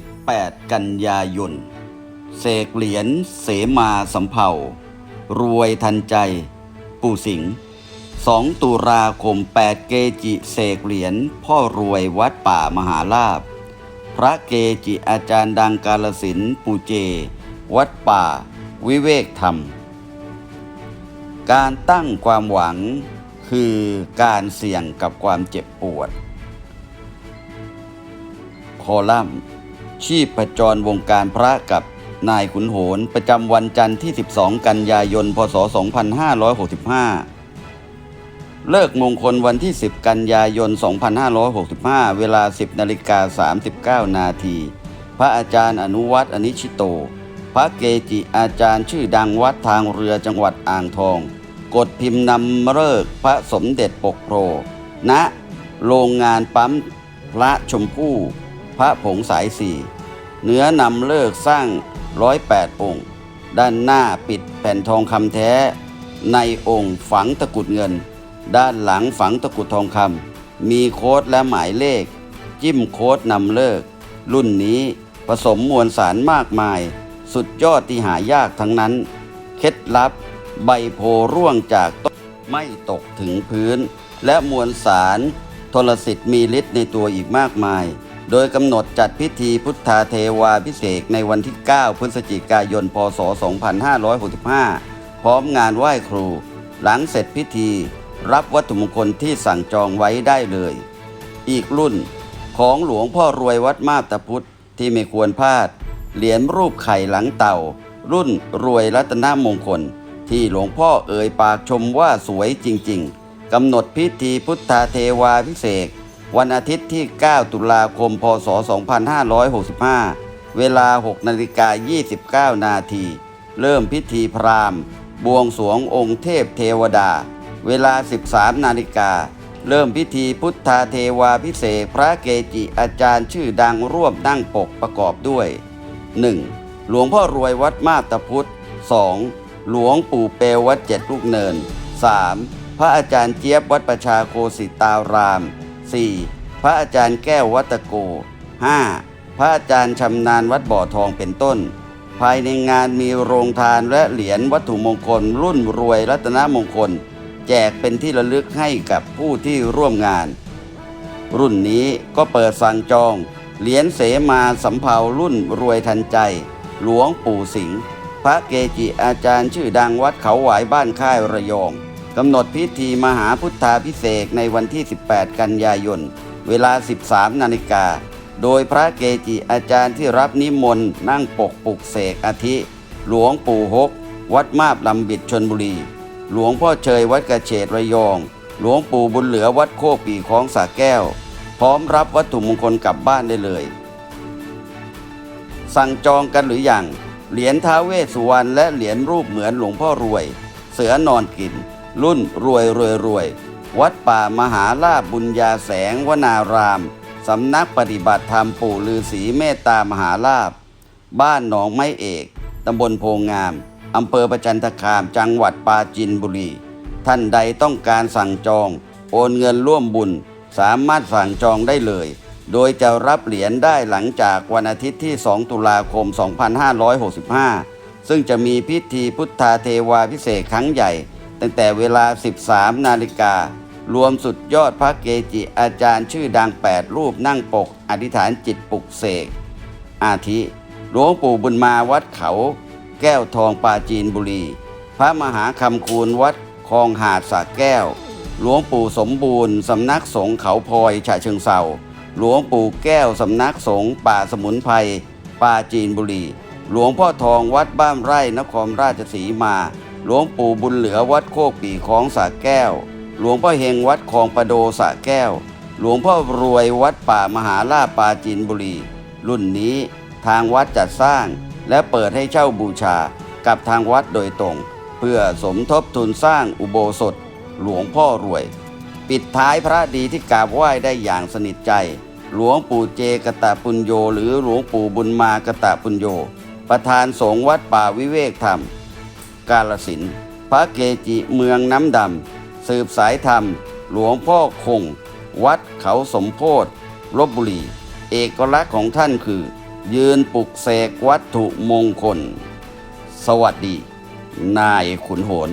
18 กันยายนเสกเหรียญเสมาสำเภารวยทันใจ ปู่สิงห์2ตุลาคม 8 เกจิเสกเหรียญพ่อรวยวัดป่ามหาลาภพระเกจิอาจารย์ดังกาลสินปู่เจ วัดป่า วิเวกธรรม การตั้งความหวังคือการเสี่ยงกับความเจ็บปวด คอลัมน์ ชีพจรวงการพระกับนายขุนโหนประจำวันจันทร์ที่ 12 กันยายน พศ 2565 เลิกมงคลวันที่ 10 กันยายน 2565 เวลา 10นาฬิกา39 นาที พระอาจารย์อนุวัตรอนิชิโต พระเกจิอาจารย์ชื่อดังวัดทางเรือจังหวัดอ่างทอง กดพิมพ์นำเลิกพระสมเด็จปกโพณะโรงงานปั๊มพระชมพู่ พระผงสายสี่เนื้อนำเลิกสร้างร้อยแปดองค์ ด้านหน้าปิดแผ่นทองคำแท้ ในองค์ฝังตะกุดเงิน ด้านหลังฝังตะกุดทองคำมีโค้ดและหมายเลข จิ้มโค้ดนำเลิก รุ่นนี้ผสมมวลสารมากมาย สุดยอดที่หายากทั้งนั้น เคล็ดลับ ใบโพร่วงจากต้นไม่ตกถึงพื้น และมวลสารทรสิทธิ์มีฤทธิ์ในตัวอีกมากมาย โดยกำหนดจัดพิธีพุทธาเทวาพิเศษในวันที่ 9 พฤศจิกายน พศ 2565 พร้อมงานไหว้ครู หลังเสร็จพิธี รับวัตถุมงคลที่สั่งจองไว้ได้เลย อีกรุ่นของหลวงพ่อรวยวัดมาบตาพุทธที่ไม่ควรพลาด เหรียญรูปไข่หลังเต่า รุ่นรวยรัตนมงคล ที่หลวงพ่อเอ่ยปากชมว่าสวยจริง ๆกำหนดพิธีพุทธาเทวาพิเศษ วันอาทิตย์ที่ 9 ตุลาคม พศ 2565 เวลา 6 นาฬิกา 29 นาที เริ่มพิธีพราหมณ์ บวงสรวงองค์เทพเทวดา เวลา 13 นาฬิกา เริ่มพิธีพุทธาเทวาพิเศษพระเกจิอาจารย์ชื่อดังร่วมนั่งปกประกอบด้วย 1. หลวงพ่อรวยวัดมาตพุธ 2. หลวงปู่เปลวัดเจ็ดลูกเนิน 3. พระอาจารย์เจี๊ยบวัดประชาโคสิตาราม 4. พระอาจารย์แก้ววัตโก 5. พระอาจารย์ชำนาญวัดบ่อทองเป็นต้น ภายในงานมีโรงทานและเหรียญวัตถุมงคล รุ่นรวยรัตนมงคล แจกเป็นที่ระลึกให้กับผู้ที่ร่วมงาน รุ่นนี้ก็เปิดสั่งจอง เหรียญเสมาสำเภารุ่นรวยทันใจ หลวงปู่สิงห์พระเกจิอาจารย์ชื่อดังวัดเขาหวายบ้านค่ายระยอง กำหนดพิธีมหาพุทธาพิเศษในวันที่ 18 กันยายน เวลา 13 นาฬิกา โดยพระเกจิอาจารย์ที่รับนิมนต์นั่งปกปุกเสกอาทิ หลวงปู่ฮกวัดมาบลำบิดชนบุรี หลวงพ่อเชยวัดกระเฉดระยอง หลวงปู่บุญเหลือวัดโคกปีของสาแก้ว พร้อมรับวัตถุมงคลกลับบ้านได้เลย สั่งจองกันหรืออยังเหรียญท้าเวสสุวรรณและเหรียญรูปเหมือนหลวงพ่อรวย เสือนอนกิน รุ่นรวยรวยรวย วัดป่ามหาลาภบุญญาแสงวนาราม สำนักปฏิบัติธรรมปู่ฤาษีเมตตามหาลาภบ้านหนองไม้เอก ตำบลโพงาม อำเภอประจันทคามจังหวัดปราจีนบุรี ท่านใดต้องการสั่งจอง โอนเงินร่วมบุญ สามารถสั่งจองได้เลย โดยจะรับเหรียญได้หลังจากวันอาทิตย์ที่ 2 ตุลาคม 2565ซึ่งจะมีพิธีพุทธาเทวาพิเศษครั้งใหญ่ ตั้งแต่เวลา 13 นาฬิกา รวมสุดยอดพระเกจิอาจารย์ชื่อดัง 8 รูปนั่งปก อธิษฐานจิตปลุกเสก อาทิหลวงปู่บุญมาวัดเขา แก้วทองปาจีนบุรี พระมหาคำคูณวัดคลองหาดสระแก้ว หลวงปู่สมบูรณ์ สำนักสงฆ์เขาพลอยฉะเชิงเซาหลวงปู่แก้ว สำนักสงฆ์ป่าสมุนไพรปราจีนบุรี หลวงพ่อทองวัดบ้านไร่นครราชสีมา หลวงปู่บุญเหลือวัดโคกปีของสระแก้ว หลวงพ่อเฮงวัดคลองประโดสระแก้ว หลวงพ่อรวยวัดป่ามหาลาปาจีนบุรี รุ่นนี้ทางวัดจัดสร้าง และเปิดให้เช่าบูชากับทางวัดโดยตรง เพื่อสมทบทุนสร้างอุโบสถ หลวงพ่อรวย ปิดท้ายพระดีที่กราบไหว้ได้อย่างสนิทใจ หลวงปู่เจกตะปุญโย หรือหลวงปู่บุญมากตะปุญโย ประธานสงฆ์วัดป่าวิเวกธรรม กาลสินพระเกจิเมืองน้ำดำ สืบสายธรรม หลวงพ่อคง วัดเขาสมโพธิลบบุรี เอกลักษณ์ของท่านคือ ยืนปลุกเสกวัตถุมงคล สวัสดี นายขุนโหน